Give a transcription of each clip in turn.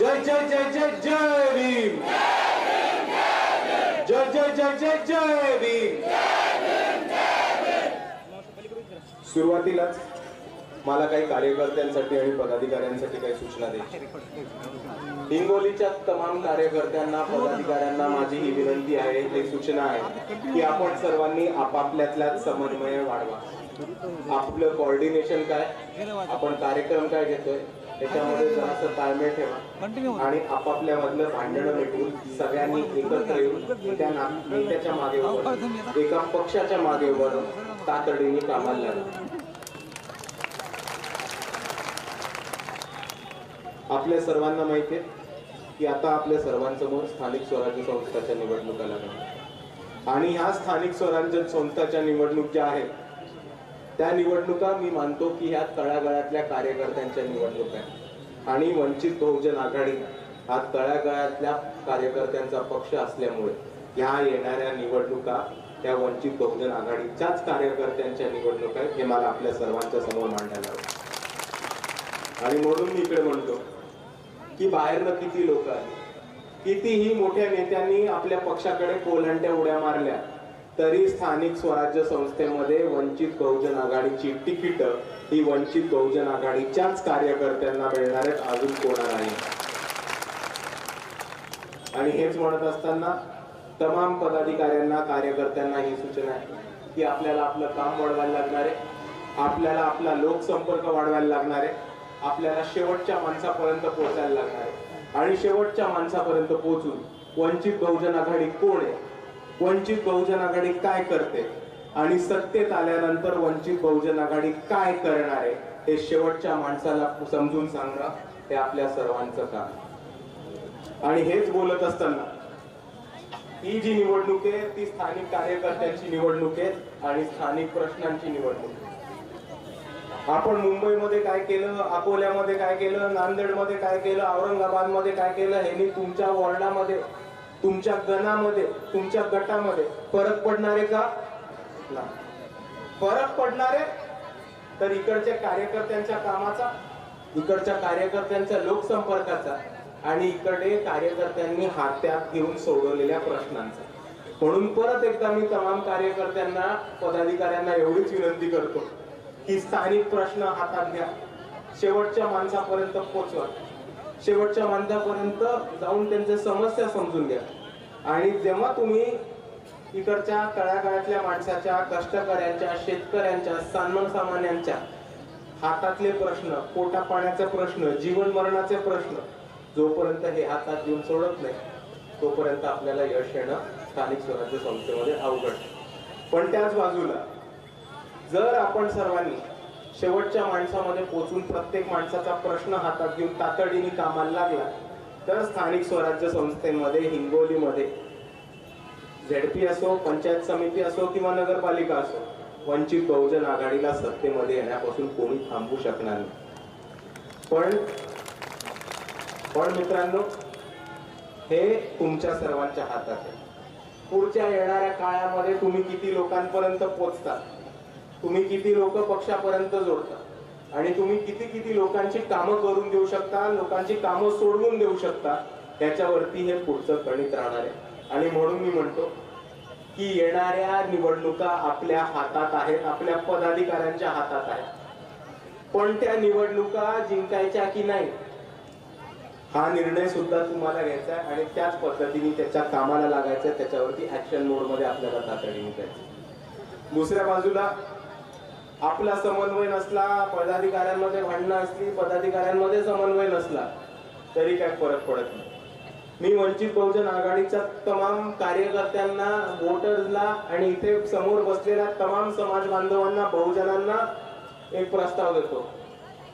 जय जय जय जय जय भीम। जय जय जय जय जय भीम। सुरुवातीलाच मला काही कार्यकर्त्यांसाठी आणि पदाधिकाऱ्यांसाठी काही सूचना द्यायची. हिंगोलीच्या तमाम कार्यकर्त्यांना पदाधिकाऱ्यांना माझी ही विनंती आहे ही सूचना आहे की आपण सर्वांनी आपापल्यातल्या समन्वय वाढवा. आपलं कोऑर्डिनेशन काय? आपण कार्यक्रम काय घेतोय? त्याच्यामध्ये जरासं ताळमेळ ठेवा. आणि आपापल्या मधलं भांडणं मिटवून सगळ्यांनी एकत्र येऊन त्या ना- नेत्याच्या मागे उभं एका पक्षाच्या मागे उभं राहून तातडीने कामाला लागलं आपल्या सर्वांना माहिती आहे की आता आपल्या सर्वांसमोर स्थानिक स्वराज्य संस्थाच्या निवडणुका लागल्या. आणि ह्या स्थानिक स्वराज्य संस्थाच्या निवडणूक ज्या आहेत त्या निवडणुका मी मानतो की ह्या तळागाळातल्या कार्यकर्त्यांच्या निवडणुका आहेत. आणि वंचित बहुजन आघाडी हा तळागाळातल्या कार्यकर्त्यांचा पक्ष असल्यामुळे ह्या येणाऱ्या निवडणुका त्या वंचित बहुजन आघाडीच्याच कार्यकर्त्यांच्या निवडणुका आहेत हे मला आपल्या सर्वांच्या समोर मांडायला हवं. आणि म्हणून मी इकडे म्हणतो की बाहेरनं किती लोक आली कितीही मोठ्या नेत्यांनी आपल्या पक्षाकडे कोलांट्या उड्या मारल्या तरी स्थानिक स्वराज्य संस्थेमध्ये वंचित बहुजन आघाडीची तिकीट ही वंचित बहुजन आघाडीच्याच कार्यकर्त्यांना मिळणार आहेत. अजून कोणा नाही? आणि हेच म्हणत असताना तमाम पदाधिकाऱ्यांना कार्यकर्त्यांना ही सूचना आहे की आपल्याला आपलं काम वाढवायला लागणार आहे. आपल्याला आपला लोकसंपर्क वाढवायला लागणार आहे. आपल्याला शेवटच्या माणसापर्यंत पोहोचायला लागणार आहे. आणि शेवटच्या माणसापर्यंत पोहोचून वंचित बहुजन आघाडी कोण आहे? वंचित बहुजन आघाडी काय करते? आणि सत्तेत आल्यानंतर वंचित बहुजन आघाडी काय करणार आहे? हे शेवटच्या माणसाला समजून सांगणं हे आपल्या सर्वांचं काम. आणि हेच बोलत असताना ही जी निवडणूक आहे ती स्थानिक कार्यकर्त्यांची निवडणूक आहे आणि स्थानिक प्रश्नांची निवडणूक आपण मुंबईमध्ये काय केलं अकोल्यामध्ये काय केलं नांदेडमध्ये काय केलं औरंगाबादमध्ये काय केलं हे तुमच्या वॉर्डामध्ये तुमच्या गणामध्ये तुमच्या गटामध्ये फरक पडणारे का? फरक पडणारे? तर इकडच्या कार्यकर्त्यांच्या कामाचा इकडच्या कार्यकर्त्यांच्या लोकसंपर्काचा आणि इकडे कार्यकर्त्यांनी हात्यात घेऊन सोडवलेल्या प्रश्नांचा. म्हणून परत एकदा मी तमाम कार्यकर्त्यांना पदाधिकाऱ्यांना एवढीच विनंती करतो की स्थानिक प्रश्न हातात घ्या. शेवटच्या माणसापर्यंत पोचवा. शेवटच्या माणसापर्यंत जाऊन त्यांच्या समस्या समजून घ्या. आणि जेव्हा तुम्ही इकडच्या तळागाळातल्या माणसाच्या कष्टकऱ्यांच्या शेतकऱ्यांच्या सर्वसामान्यांच्या हातातले प्रश्न पोटा पाण्याचा प्रश्न जीवन मरणाचे प्रश्न जोपर्यंत हे हातात घेऊन सोडत नाही तोपर्यंत आपल्याला यश येणं स्थानिक स्वराज्य संस्थेमध्ये अवघड. पण त्याच बाजूला जर आपण सर्वांनी शेवटच्या माणसामध्ये पोचून प्रत्येक माणसाचा प्रश्न हातात घेऊन तातडीने कामाला लागला तर स्थानिक स्वराज्य संस्थेमध्ये हिंगोलीमध्ये. झेडपी असो पंचायत समिती असो किंवा नगरपालिका असो वंचित बहुजन आघाडीला सत्तेमध्ये येण्यापासून कोणी थांबू शकणार नाही. पण पण मित्रांनो हे तुमच्या सर्वांच्या हातात आहे. पुढच्या येणाऱ्या काळामध्ये तुम्ही किती लोकांपर्यंत पोचतात तुम्ही किती लोक पक्षापर्यंत जोडता? आणि तुम्ही किती किती लोकांची कामं करून देऊ शकता लोकांची कामं सोडवून देऊ शकता त्याच्यावरती हे पुढचं गणित राहणार आहे. आणि म्हणून मी म्हणतो की येणाऱ्या निवडणुका आपल्या हातात आहेत आपल्या पदाधिकाऱ्यांच्या हातात आहेत. पण त्या निवडणुका जिंकायच्या की नाही हा निर्णय सुद्धा तुम्हाला घ्यायचा आहे आणि त्याच पद्धतीने त्याच्या कामाला लागायचं त्याच्यावरती ऍक्शन मोडमध्ये आपल्याला तातडीने जायचं दुसऱ्या बाजूला आपला समन्वय नसला पदाधिकाऱ्यांमध्ये भांडणं असली पदाधिकाऱ्यांमध्ये समन्वय नसला तरी काय फरक पडत नाही. मी वंचित बहुजन आघाडीच्या तमाम कार्यकर्त्यांना वोटर्सला आणि इथे समोर बसलेल्या तमाम समाज बांधवांना बहुजनांना एक प्रस्ताव देतो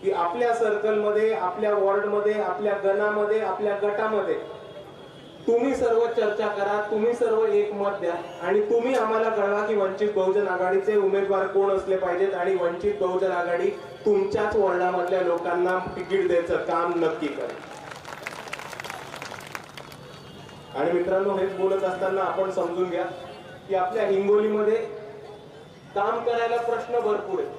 की आपल्या सर्कलमध्ये आपल्या वॉर्डमध्ये आपल्या गणामध्ये आपल्या गटामध्ये तुम्ही सर्व चर्चा करा तुम्ही सर्व एकमत द्या आणि तुम्ही आम्हाला कळवा की वंचित बहुजन आघाडीचे उमेदवार कोण असले पाहिजेत आणि वंचित बहुजन आघाडी तुमच्याच वॉर्डामधल्या लोकांना तिकीट द्यायचं काम नक्की करेल. आणि मित्रांनो हेच बोलत असताना आपण समजून घ्या की आपल्या हिंगोलीमध्ये काम करायला प्रश्न भरपूर आहेत.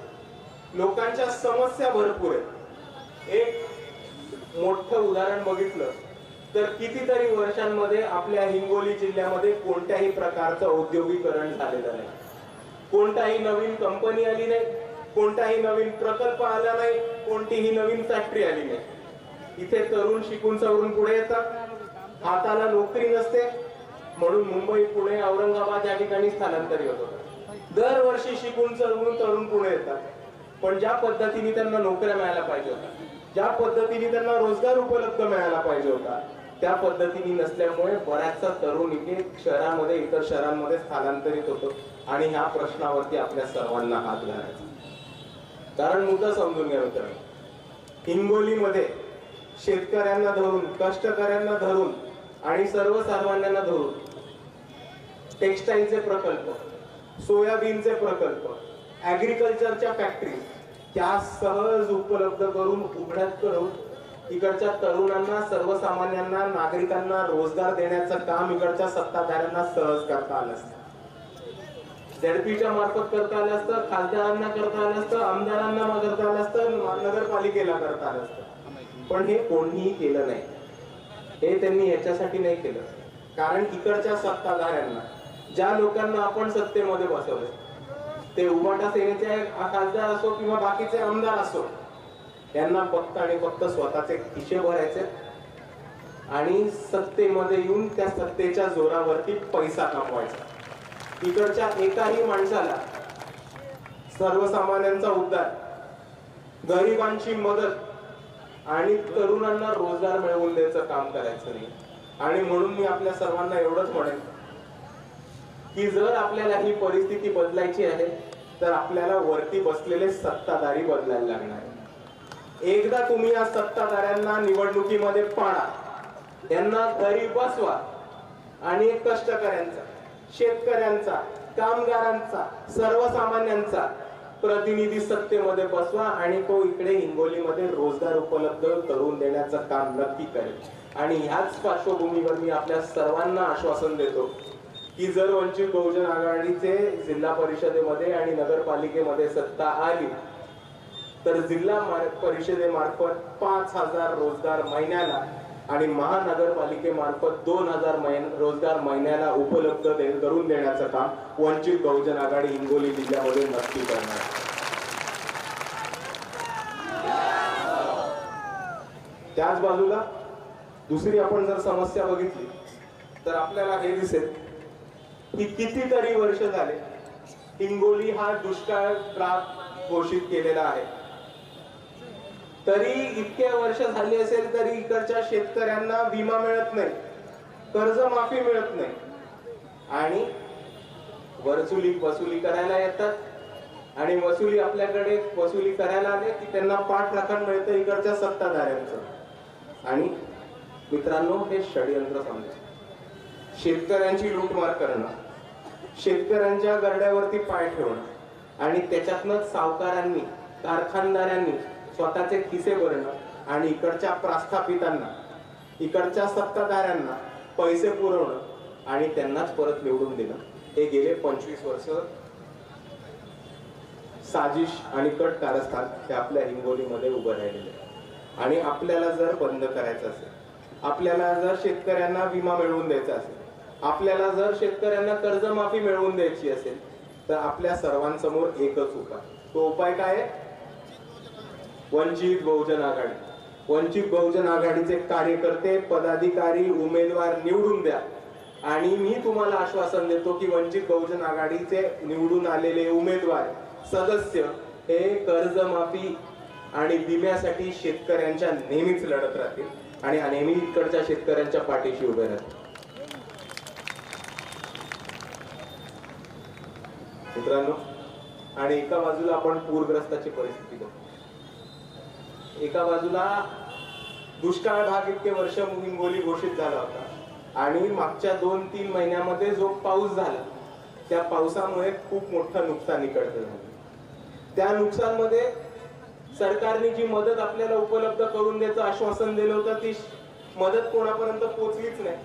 लोकांच्या समस्या भरपूर आहेत. एक मोठं उदाहरण बघितलं. तर कितीतरी वर्षांमध्ये आपल्या हिंगोली जिल्ह्यामध्ये कोणत्याही प्रकारचं औद्योगिकरण झालेलं नाही. कोणताही नवीन कंपनी आली नाही कोणताही नवीन प्रकल्प आला नाही कोणतीही नवीन फॅक्टरी आली नाही. इथे तरुण शिकून सवरून पुढे येतात. हाताला नोकरी नसते. म्हणून मुंबई पुणे औरंगाबाद या ठिकाणी स्थलांतरित होतात. दरवर्षी शिकून सवरून तरुण पुढे येतात. पण ज्या पद्धतीने त्यांना नोकऱ्या मिळायला पाहिजे होत्या ज्या पद्धतीने त्यांना रोजगार उपलब्ध मिळायला पाहिजे होता त्या पद्धतीने नसल्यामुळे बऱ्याचसा तरुण इथे शहरामध्ये इतर शहरांमध्ये स्थलांतरित होतो आणि ह्या प्रश्नावरती आपल्या सर्वांना हात घालायचा कारण मुद्दा समजून घ्या मित्रांनो. हिंगोलीमध्ये शेतकऱ्यांना धरून कष्टकऱ्यांना धरून आणि सर्वसामान्यांना धरून टेक्स्टाईलचे प्रकल्प सोयाबीनचे प्रकल्प ऍग्रिकल्चरच्या फॅक्टरी त्या सहज उपलब्ध करून उघड्यात करून इकडच्या तरुणांना सर्वसामान्यांना नागरिकांना रोजगार देण्याचं काम इकडच्या सत्ताधाऱ्यांना सहज करता आलं असतं. झेडपीच्या मार्फत करता आलं असतं खासदारांना करता आलं असतं आमदारांना करता आलं असतं नगरपालिकेला करता आलं असतं. पण हे कोणीही केलं नाही. हे त्यांनी याच्यासाठी नाही केलं. कारण इकडच्या सत्ताधाऱ्यांना ज्या लोकांना आपण सत्तेमध्ये बसवलं ते उबाटा सेनेचे खासदार असो किंवा बाकीचे आमदार असो यांना फक्त आणि फक्त स्वतःचे खिशे भरायचे आणि सत्तेमध्ये येऊन त्या सत्तेच्या जोरावरती पैसा कमवायचा इकडच्या एकाही माणसाला सर्वसामान्यांचा उद्धार गरिबांची मदत आणि तरुणांना रोजगार मिळवून द्यायचं काम करायचं नाही आणि म्हणून मी आपल्या सर्वांना एवढंच म्हणेन की जर आपल्याला ही परिस्थिती बदलायची आहे तर आपल्याला वरती बसलेले सत्ताधारी बदलायला लागणार आहे. एकदा तुम्ही या सत्ताधाऱ्यांना निवडणुकीमध्ये पाडा. त्यांना घरी बसवा. आणि कष्टकऱ्यांचा शेतकऱ्यांचा कामगारांचा सर्वसामान्यांचा प्रतिनिधी सत्तेमध्ये बसवा आणि तो इकडे हिंगोलीमध्ये रोजगार उपलब्ध करून देण्याचं काम नक्की करेल. आणि ह्याच पार्श्वभूमीवर मी आपल्या सर्वांना आश्वासन देतो की जर वंचित बहुजन आघाडीचे जिल्हा परिषदेमध्ये आणि नगरपालिकेमध्ये सत्ता आली तर जिल्हा परिषदेमार्फत पाच हजार रोजगार महिन्याला आणि महानगरपालिकेमार्फत दोन हजार महिन- रोजगार महिन्याला उपलब्ध दे- करून देण्याचं काम वंचित बहुजन आघाडी हिंगोली जिल्ह्यामध्ये नक्की करणार त्याच बाजूला दुसरी आपण जर समस्या बघितली तर आपल्याला हे दिसेल की कितीतरी वर्ष झाले हिंगोली हा दुष्काळ प्रांत घोषित केलेला आहे. तरी इतक्या वर्ष झाली असेल तरी इकडच्या शेतकऱ्यांना विमा मिळत नाही कर्जमाफी मिळत नाही. आणि वरचुली वसुली करायला येतात आणि वसुली आपल्याकडे वसुली करायला आले की त्यांना पाठ राखण मिळतं इकडच्या सत्ताधाऱ्यांचं. आणि मित्रांनो हे षडयंत्र समजा शेतकऱ्यांची लूटमार करणं शेतकऱ्यांच्या गरड्यावरती पाय ठेवणं आणि त्याच्यातनं सावकारांनी कारखानदारांनी स्वतःचे खिसे भरणं आणि इकडच्या प्रस्थापितांना इकडच्या सत्ताधाऱ्यांना पैसे पुरवणं आणि त्यांनाच परत निवडून देणं. हे गेले पंचवीस वर्ष. साजिश आणि कट कारस्थान हे आपल्या हिंगोलीमध्ये उभं राहिलेलं आहे. आणि आपल्याला जर बंद करायचं असेल आपल्याला जर शेतकऱ्यांना विमा मिळवून द्यायचा असेल आपल्याला जर शेतकऱ्यांना कर्जमाफी मिळवून द्यायची असेल तर आपल्या सर्वांसमोर एकच उपाय. तो उपाय काय आहे? वंचित बहुजन आघाडी. वंचित बहुजन आघाडीचे कार्यकर्ते पदाधिकारी उमेदवार निवडून द्या. आणि मी तुम्हाला आश्वासन देतो की वंचित बहुजन आघाडीचे निवडून आलेले उमेदवार सदस्य हे कर्जमाफी आणि विम्यासाठी शेतकऱ्यांच्या नेहमीच लढत राहतील आणि नेहमी इकडच्या शेतकऱ्यांच्या पाठीशी उभे राहतील. मित्रांनो आणि एका बाजूला आपण पूरग्रस्ताची परिस्थिती बघतो. एका बाजूला दुष्काळ भाग इतके वर्ष हिंगोली घोषित झाला होता. आणि मागच्या दोन तीन महिन्यामध्ये जो पाऊस झाला त्या पावसामुळे खूप मोठं नुकसान इकडचं झालं. त्या नुकसानमध्ये सरकारने जी मदत आपल्याला उपलब्ध करून द्यायचं आश्वासन दिलं होतं ती मदत कोणापर्यंत पोहोचलीच नाही.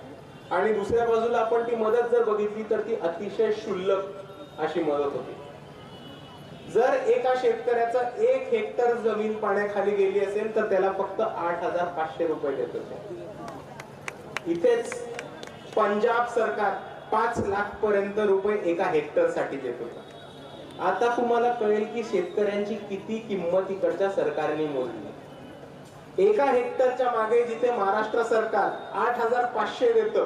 आणि दुसऱ्या बाजूला आपण ती मदत जर बघितली तर ती अतिशय क्षुल्लक अशी मदत होती. जर एका शेतकऱ्याचा एक हेक्टर जमीन पाण्याखाली गेली असेल तर त्याला फक्त आठ हजार पाचशे रुपये देत होते इथेच पंजाब सरकार पाच लाख पर्यंत रुपये एका हेक्टरसाठी देत होता आता तुम्हाला कळेल की शेतकऱ्यांची किती किंमत इकडच्या सरकारने मोजली एका हेक्टरच्या मागे जिथे महाराष्ट्र सरकार आठ हजार पाचशे देत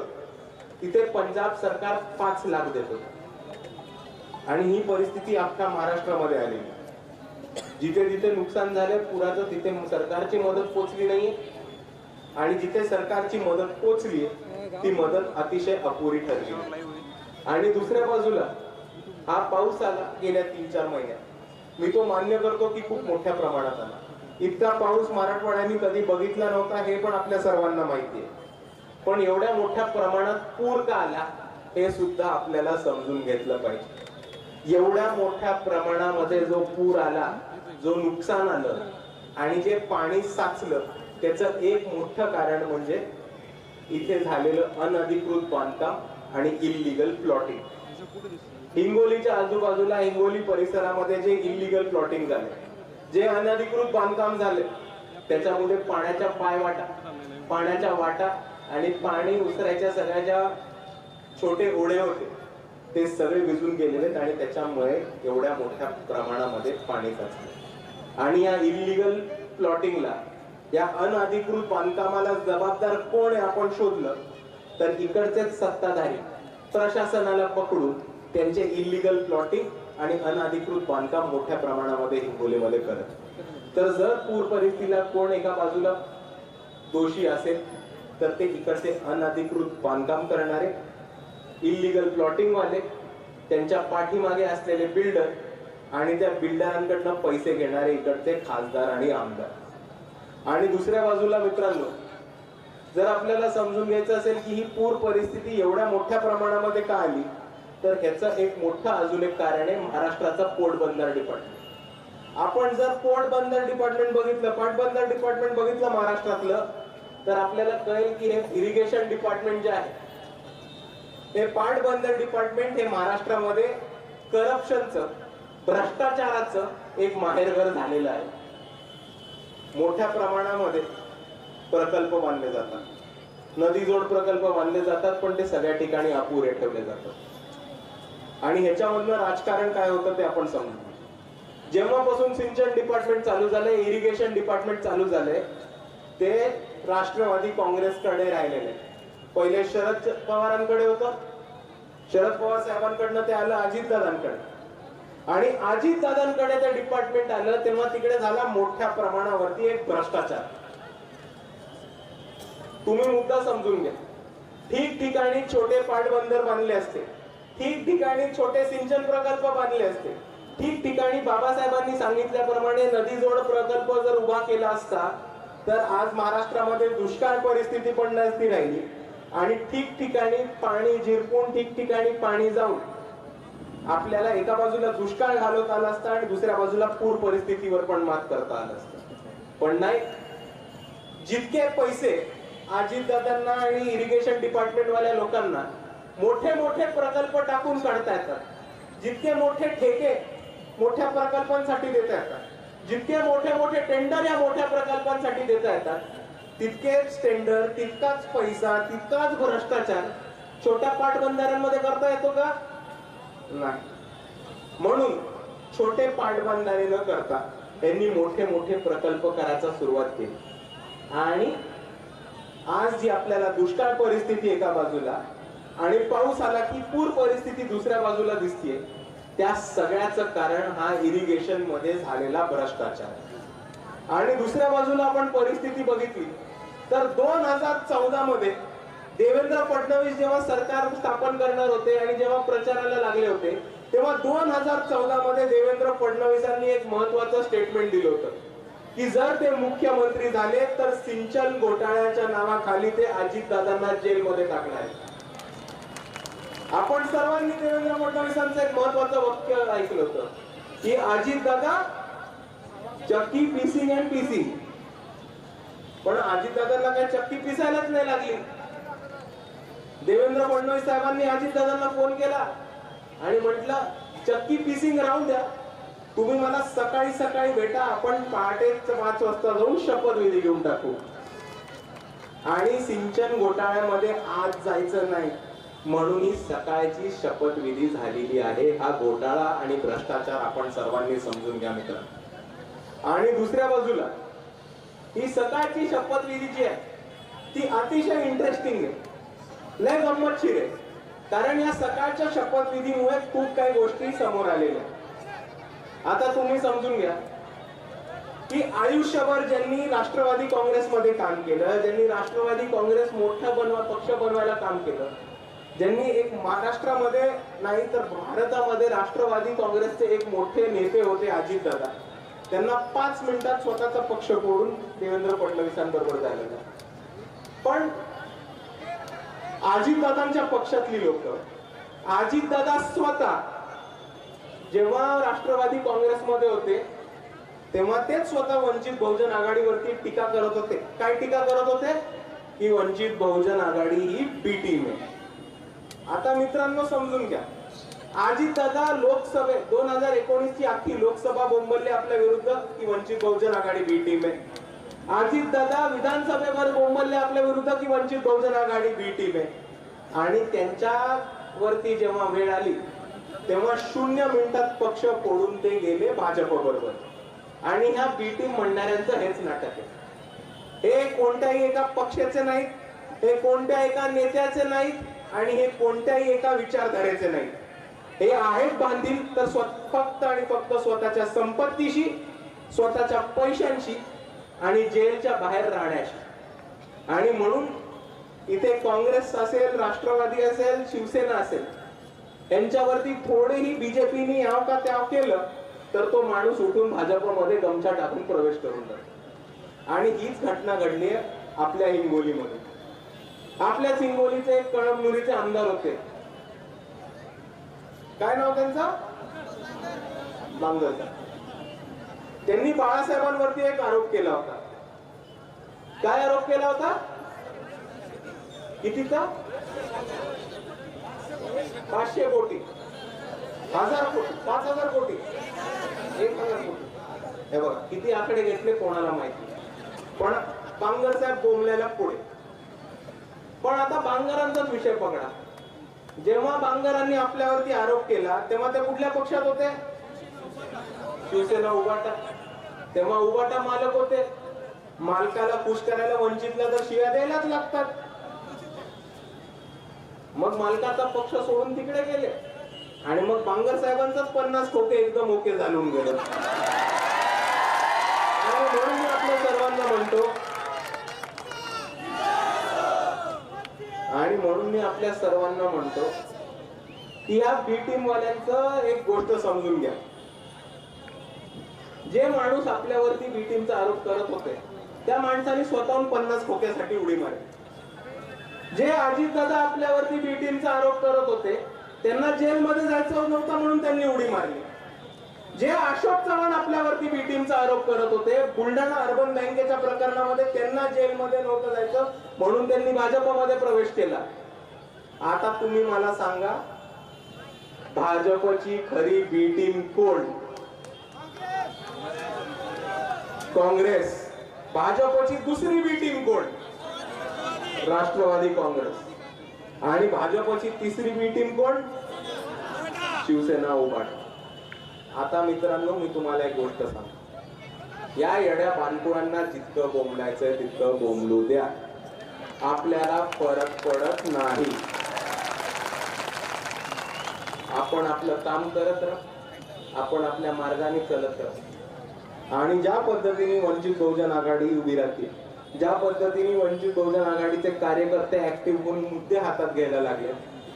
तिथे पंजाब सरकार पाच लाख देत. आणि ही परिस्थिती आपल्या महाराष्ट्रामध्ये आलेली जिथे जिथे नुकसान झाले पुराचं तिथे सरकारची मदत पोचली नाही आणि जिथे सरकारची मदत पोचली ती मदत अतिशय अपुरी ठरली. आणि दुसऱ्या बाजूला हा पाऊस आला गेल्या तीन चार महिन्यात. मी तो मान्य करतो की खूप मोठ्या प्रमाणात आला. इतका पाऊस मराठवाड्याने कधी बघितला नव्हता हे पण आपल्या सर्वांना माहिती आहे. पण एवढ्या मोठ्या प्रमाणात पूर का आला हे सुद्धा आपल्याला समजून घेतलं पाहिजे. एवढ्या मोठ्या प्रमाणामध्ये जो पूर आला जो नुकसान आलं आणि जे पाणी साचलं त्याचं एक मोठं कारण म्हणजे इथे झालेलं अनधिकृत बांधकाम आणि इलिगल प्लॉटिंग हिंगोलीच्या आजूबाजूला हिंगोली परिसरामध्ये जे इलिगल प्लॉटिंग झाले जे अनधिकृत बांधकाम झाले त्याच्यामुळे पाण्याच्या पायवाटा पाण्याच्या वाटा आणि पाणी उसरायच्या सगळ्या ज्या छोटे ओढे होते ते सगळे विजून गेलेले आहेत आणि त्याच्यामुळे एवढ्या मोठ्या प्रमाणामध्ये पाणी साचलं. आणि या इलिगल प्लॉटिंगला या अनधिकृत बांधकामाला जबाबदार कोण आहे आपण शोधलं तर इकडचेच सत्ताधारी प्रशासनाला पकडून त्यांचे इलिगल प्लॉटिंग आणि अनधिकृत बांधकाम मोठ्या प्रमाणामध्ये हिंगोलीमध्ये करत. तर जर पूर परिस्थितीला कोण एका बाजूला दोषी असेल तर ते इकडचे अनधिकृत बांधकाम करणारे इलिगल प्लॉटिंग वाले त्यांच्या पाठीमागे असलेले बिल्डर आणि त्या बिल्डरांकडनं पैसे घेणारे इकडचे खासदार आणि आमदार. आणि दुसऱ्या बाजूला मित्रांनो जर आपल्याला समजून घ्यायचं असेल की ही पूर परिस्थिती एवढ्या मोठ्या प्रमाणामध्ये का आली तर ह्याचं एक मोठं अजून एक कारण आहे महाराष्ट्राचा पोटबंदर डिपार्टमेंट आपण जर पोटबंदर डिपार्टमेंट बघितलं पाटबंदर डिपार्टमेंट बघितलं महाराष्ट्रातलं तर आपल्याला कळेल की हे इरिगेशन डिपार्टमेंट जे आहे हे पाटबंदर डिपार्टमेंट हे महाराष्ट्रामध्ये करप्शनचं भ्रष्टाचाराचं एक माहेरघर झालेलं आहे. मोठ्या प्रमाणामध्ये प्रकल्प बांधले जातात. नदी जोड प्रकल्प बांधले जातात पण ते सगळ्या ठिकाणी अपुरे ठेवले जातात. आणि ह्याच्यामधनं राजकारण काय होतं ते आपण समजू. जेव्हापासून सिंचन डिपार्टमेंट चालू झाले इरिगेशन डिपार्टमेंट चालू झाले ते राष्ट्रवादी काँग्रेसकडे राहिलेले पहिले शरद पवारांकडे होतं. शरद पवार साहेबांकडनं ते आलं अजितदादांकडे आणि अजितदादांकडे ते डिपार्टमेंट आलं तेव्हा तिकडे झाला मोठ्या प्रमाणावरती एक भ्रष्टाचार. तुम्ही मुद्दा समजून घ्या. ठिकठिकाणी छोटे पाटबंदर बांधले असते. ठिकठिकाणी छोटे सिंचन प्रकल्प बांधले असते. ठिकठिकाणी बाबासाहेबांनी सांगितल्याप्रमाणे नदी जोड प्रकल्प जर उभा केला असता तर आज महाराष्ट्रामध्ये दुष्काळ परिस्थिती पण नसती राहिली. आणि ठिकठिकाणी पाणी झिरपून ठिकठिकाणी पाणी जाऊन आपल्याला एका बाजूला दुष्काळ घालवता आला असता आणि दुसऱ्या बाजूला पूर परिस्थितीवर पण मात करता आलं असतं. पण नाही जितके पैसे अजितदादांना आणि इरिगेशन डिपार्टमेंटवाल्या लोकांना मोठे मोठे प्रकल्प टाकून काढता येतात जितके मोठे ठेके मोठ्या प्रकल्पांसाठी देता येतात जितके मोठे मोठे टेंडर या मोठ्या प्रकल्पांसाठी देता येतात तितकेच टेंडर तितकाच पैसा तितकाच भ्रष्टाचार छोट्या पाटबंधाऱ्यांमध्ये करता येतो का? नाही. म्हणून छोटे पाटबंधारे न करता त्यांनी मोठे मोठे प्रकल्प करायचा सुरुवात केली. आणि आज जी आपल्याला दुष्काळ परिस्थिती एका बाजूला आणि पाऊस आला की पूर परिस्थिती दुसऱ्या बाजूला दिसतीये त्या सगळ्याचं कारण हा इरिगेशनमध्ये झालेला भ्रष्टाचार. आणि दुसऱ्या बाजूला आपण परिस्थिती बघितली. तर दोन हजार चौदा मध्ये देवेंद्र फडणवीस जेव्हा सरकार स्थापन करणार होते आणि जेव्हा प्रचाराला लागले होते तेव्हा दोन हजार चौदा मध्ये देवेंद्र फडणवीसांनी एक महत्वाचं स्टेटमेंट दिलं होतं की जर ते मुख्यमंत्री झाले तर सिंचन घोटाळ्याच्या नावाखाली ते अजितदादांना जेलमध्ये टाकणार आपण सर्वांनी देवेंद्र फडणवीसांचं एक महत्वाचं वाक्य ऐकलं होतं की अजितदादा चक्की पीसी अँड पीसी पण अजितदादांना काही चक्की पिसायलाच नाही लागली. देवेंद्र फडणवीस साहेबांनी अजितदादांना फोन केला आणि म्हटलं चक्की पिसिंग राहून द्या. तुम्ही मला सकाळी सकाळी भेटा. आपण पहाटे पाच वाजता जाऊन शपथविधी घेऊन टाकू. आणि सिंचन घोटाळ्यामध्ये आज जायचं नाही. म्हणून ही सकाळची शपथविधी झालेली आहे. हा घोटाळा आणि भ्रष्टाचार आपण सर्वांनी समजून घ्या मित्र आणि दुसऱ्या बाजूला ही सकाळची शपथविधी जी आहे ती अतिशय इंटरेस्टिंग आहे. लय गंमतशीर आहे. कारण या सकाळच्या शपथविधीमुळे खूप काही गोष्टी समोर आलेल्या आता तुम्ही समजून घ्या की आयुष्यभर ज्यांनी राष्ट्रवादी काँग्रेसमध्ये काम केलं ज्यांनी राष्ट्रवादी काँग्रेस मोठा बनवा पक्ष बनवायला काम केलं ज्यांनी एक महाराष्ट्रामध्ये नाही तर भारतामध्ये राष्ट्रवादी काँग्रेसचे एक मोठे नेते होते अजितदादा. त्यांना पाच मिनिटात स्वतःचा पक्ष फोडून देवेंद्र फडणवीसांबरोबर जायला पण अजितदादांच्या पक्षातली लोक अजितदादा स्वतः जेव्हा राष्ट्रवादी काँग्रेसमध्ये होते तेव्हा तेच स्वतः वंचित बहुजन आघाडीवरती टीका करत होते. काय टीका करत होते? की वंचित बहुजन आघाडी ही बी टीम आहे. आता मित्रांनो समजून घ्या. आजी दादा लोकसभेत दोन हजार एकोणीसची अख्खी लोकसभा बोंबलली आपल्या विरुद्ध की वंचित बहुजन आघाडी बी टीम आहे. आजी दादा विधानसभेवर बोंबलले आपल्या विरुद्ध की वंचित बहुजन आघाडी बी टीम आहे. आणि त्यांच्यावरती जेव्हा वेळ आली तेव्हा शून्य मिनिटात पक्ष फोडून ते गेले भाजपबरोबर. आणि ह्या बी टीम म्हणणाऱ्यांचं हेच नाटक आहे. हे कोणत्याही एका पक्षाचे नाहीत हे कोणत्या एका नेत्याचे नाहीत आणि हे कोणत्याही एका विचारधारेचे नाहीत. हे आहेत बांधील तर फक्त आणि फक्त स्वतःच्या संपत्तीशी स्वतःच्या पैशांशी आणि जेलच्या बाहेर राहण्याशी. आणि म्हणून इथे काँग्रेस असेल राष्ट्रवादी असेल शिवसेना असेल यांच्यावरती थोडेही बीजेपीने याव का त्याव केलं तर तो माणूस उठून भाजपमध्ये गमछा टाकून प्रवेश करून जातो. आणि हीच घटना घडली आहे आपल्या हिंगोलीमध्ये. आपल्याच हिंगोलीचे एक कळमनुरीचे आमदार होते. काय नाव त्यांचं? बांगरकर त्यांनी बाळासाहेबांवरती एक आरोप केला होता. काय आरोप केला होता? कितीचा? पाचशे कोटी. हजार कोटी. पाच हजार कोटी. एक हजार कोटी. हे बघा किती आकडे घेतले कोणाला माहिती? पण बांगर साहेब बोंबल्याला पुढे. पण आता बांगरांचाच विषय पकडा. जेव्हा बांगरांनी आपल्यावरती आरोप केला तेव्हा ते कुठल्या पक्षात होते? शिवसेना उभाटा तेव्हा उभाटा मालक होते. मालकाला खुश करायला वंचितला तर शिव्या द्यायलाच लागतात. मग मालकाचा पक्ष सोडून तिकडे गेले. आणि मग बांगर साहेबांचाच पन्नास खोके एकदम ओके झालून गेलं. म्हणून मी आपल्या सर्वांना म्हणतो आणि म्हणून मी आपल्या सर्वांना म्हणतो की या बी टीम वाल्यांचं एक गोष्ट समजून घ्या. जे माणूस आपल्यावरती बी टीमचा आरोप करत होते त्या माणसाने स्वतःहून पन्नास खोक्यासाठी उडी मारली. जे अजितदादा आपल्यावरती बी टीमचा आरोप करत होते त्यांना जेलमध्ये जायचं नव्हतं म्हणून त्यांनी उडी मारली. जे अशोक चव्हाण आपल्यावरती बीटीमचा आरोप करत होते बुलढाणा अर्बन बँकेच्या प्रकरणामध्ये त्यांना जेलमध्ये नव्हतं जायचं म्हणून त्यांनी भाजपमध्ये प्रवेश केला. आता तुम्ही मला सांगा भाजपची खरी बी टीम कोण? काँग्रेस. भाजपची दुसरी बी टीम कोण? राष्ट्रवादी काँग्रेस. आणि भाजपची तिसरी बी टीम कोण? शिवसेना उभा आता मित्रांनो मी तुम्हाला एक गोष्ट सांगतो. या येड्या बानकुळांना जितकं बोंबलायचंय तितकं बोंबलू द्या. आपल्याला फरक पडत नाही. आपण आपलं काम करत राहा. आपण आपल्या मार्गाने चलत राहा. आणि ज्या पद्धतीने वंचित बहुजन आघाडी उभी राहते ज्या पद्धतीने वंचित बहुजन आघाडीचे कार्यकर्ते ऍक्टिव्ह होऊन मुद्दे हातात घ्यायला लागले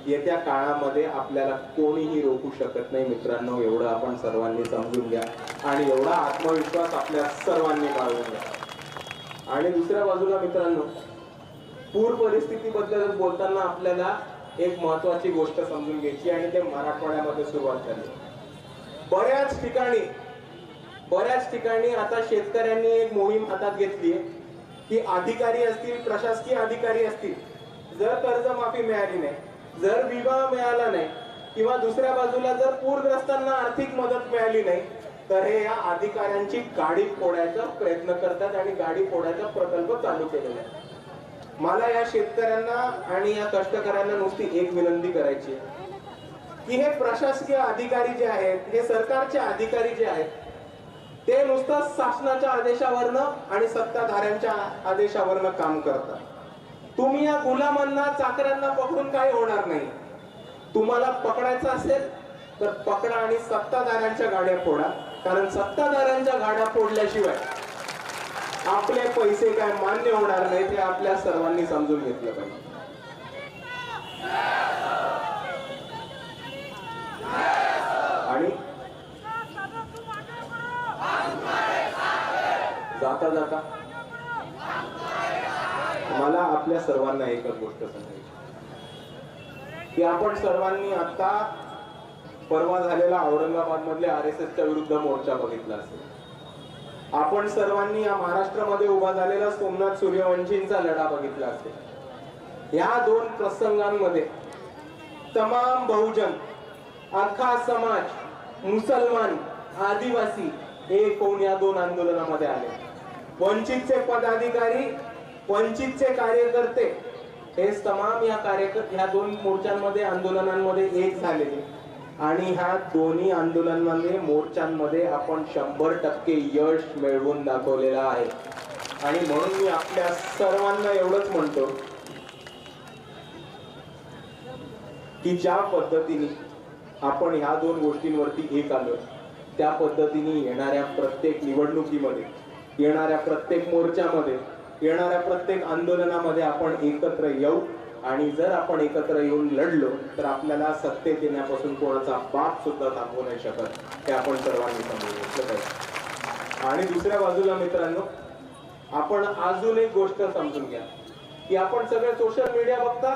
येत्या काळामध्ये आपल्याला कोणीही रोखू शकत नाही मित्रांनो एवढं आपण सर्वांनी समजून घ्या. आणि एवढा आत्मविश्वास आपल्या सर्वांनी बाळगून घ्या. आणि दुसऱ्या बाजूला मित्रांनो पूर परिस्थितीबद्दल बोलताना आपल्याला एक महत्वाची गोष्ट समजून घ्यायची आणि ते मराठवाड्यामध्ये सुरुवात झाली. बऱ्याच ठिकाणी बऱ्याच ठिकाणी आता शेतकऱ्यांनी एक मोहीम हातात घेतली आहे की अधिकारी असतील प्रशासकीय अधिकारी असतील जर कर्जमाफी मिळाली नाही जर विवाह मिळाला नाही किंवा दुसऱ्या बाजूला जर पूरग्रस्तांना आर्थिक मदत मिळाली नाही तर हे या अधिकाऱ्यांची गाडी फोडायचा प्रयत्न करतात आणि गाडी फोडायचा प्रकल्प चालू केलेला आहे. मला या शेतकऱ्यांना आणि या कष्टकऱ्यांना नुसती एक विनंती करायची आहे की हे प्रशासकीय अधिकारी जे आहेत हे सरकारचे अधिकारी जे आहेत ते नुसतं शासनाच्या आदेशावरनं आणि सत्ताधाऱ्यांच्या आदेशावरनं काम करतात. तुम्ही या गुलामांना चाकऱ्यांना पकडून काही होणार नाही. तुम्हाला पकडायचं असेल तर पकडा आणि सत्ताधाऱ्यांच्या गाड्या फोडा. कारण सत्ताधाऱ्यांच्या गाड्या फोडल्याशिवाय आपले पैसे काय मान्य होणार नाही ते आपल्या सर्वांनी समजून घेतलं पाहिजे. आणि जाता जाता मला आपल्या सर्वांना एकच गोष्ट सांगायची की आपण सर्वांनी आता परवा झालेला औरंगाबाद मधल्या आर एस एसच्या विरुद्ध मोर्चा बघितला असेल. आपण सर्वांनी या महाराष्ट्रामध्ये उभा झालेला सोमनाथ सूर्यवंशींचा लढा बघितला असेल. या दोन प्रसंगांमध्ये तमाम बहुजन अख्खा समाज मुसलमान आदिवासी एक होऊन या दोन आंदोलनामध्ये आले. वंचितचे पदाधिकारी वंचितचे कार्यकर्ते हे तमाम या कार्यकर्ते ह्या दोन मोर्चांमध्ये आंदोलनांमध्ये एक झालेले. आणि ह्या दोन्ही आंदोलनांमध्ये मोर्चांमध्ये आपण शंभर टक्के यश मिळवून दाखवलेलं आहे. आणि म्हणून मी आपल्या सर्वांना एवढंच म्हणतो की ज्या पद्धतीने आपण ह्या दोन गोष्टींवरती एक आलो त्या पद्धतीने येणाऱ्या प्रत्येक निवडणुकीमध्ये येणाऱ्या प्रत्येक मोर्चामध्ये येणाऱ्या प्रत्येक आंदोलनामध्ये आपण एकत्र येऊ. आणि जर आपण एकत्र येऊन लढलो तर आपल्याला सत्तेत येण्यापासून कोणाचा बाप सुद्धा थांबवू नाही शकत हे आपण सर्वांनी समजू पाहिजे. आणि दुसऱ्या बाजूला मित्रांनो आपण अजून एक गोष्ट समजून घ्या की आपण सगळे सोशल मीडिया बघता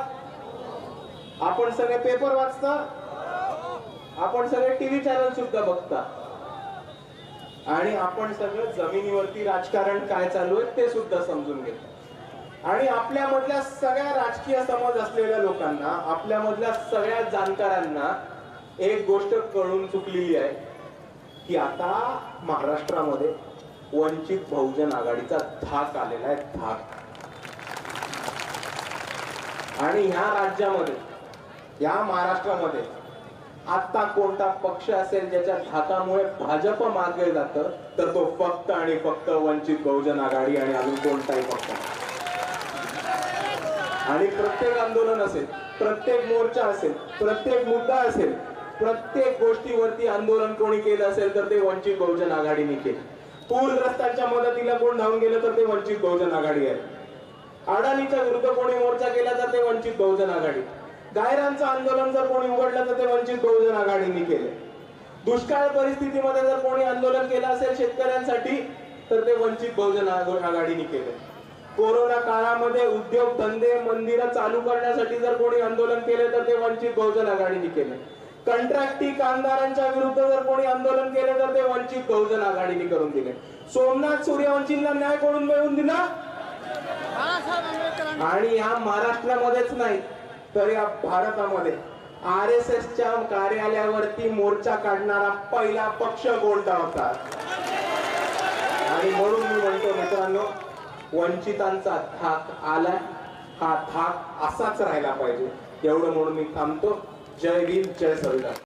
आपण सगळे पेपर वाचता आपण सगळे टीव्ही चॅनल सुद्धा बघता. आणि आपण सगळं जमिनीवरती राजकारण काय चालू आहे ते सुद्धा समजून घेतो. आणि आपल्यामधल्या सगळ्या राजकीय समज असलेल्या लोकांना आपल्यामधल्या सगळ्या जाणकारांना एक गोष्ट कळून चुकलेली आहे की आता महाराष्ट्रामध्ये वंचित बहुजन आघाडीचा धाक आलेला आहे धाक. आणि ह्या राज्यामध्ये या महाराष्ट्रामध्ये आता कोणता पक्ष असेल ज्याच्या धाकामुळे भाजप मागे जातं तर तो फक्त आणि फक्त वंचित बहुजन आघाडी आणि अजून कोणताही पक्ष आणि प्रत्येक आंदोलन असेल प्रत्येक मोर्चा असेल प्रत्येक मुद्दा असेल प्रत्येक गोष्टीवरती आंदोलन कोणी केलं असेल तर ते वंचित बहुजन आघाडीने केलं. पूरग्रस्तांच्या मदतीला कोण धावून गेलं तर ते वंचित बहुजन आघाडी आहे. अडाणीच्या विरुद्ध कोणी मोर्चा केला तर ते वंचित बहुजन आघाडी. गायरांचं आंदोलन जर कोणी उघडलं तर ते वंचित बहुजन आघाडीने केले. दुष्काळ परिस्थितीमध्ये जर कोणी आंदोलन केलं असेल शेतकऱ्यांसाठी तर ते वंचित बहुजन आघ- आघाडीने केले. कोरोना काळामध्ये उद्योग धंदे मंदिरं चालू करण्यासाठी जर कोणी आंदोलन केले तर ते वंचित बहुजन आघाडीने केले. कंत्राटी कामगारांच्या विरुद्ध जर कोणी आंदोलन केले तर ते वंचित बहुजन आघाडीने करून दिले. सोमनाथ सूर्यवंशींना न्याय कोणून मिळवून दिला? आणि या महाराष्ट्रामध्येच नाही. तर या भारतामध्ये आर एस एसच्या कार्यालयावरती मोर्चा काढणारा पहिला पक्ष कोणता होता? आणि म्हणून मी म्हणतो मित्रांनो वंचितांचा थाक आलाय. हा थाक असाच राहिला पाहिजे. एवढं म्हणून मी थांबतो. जय भीम जय संविधान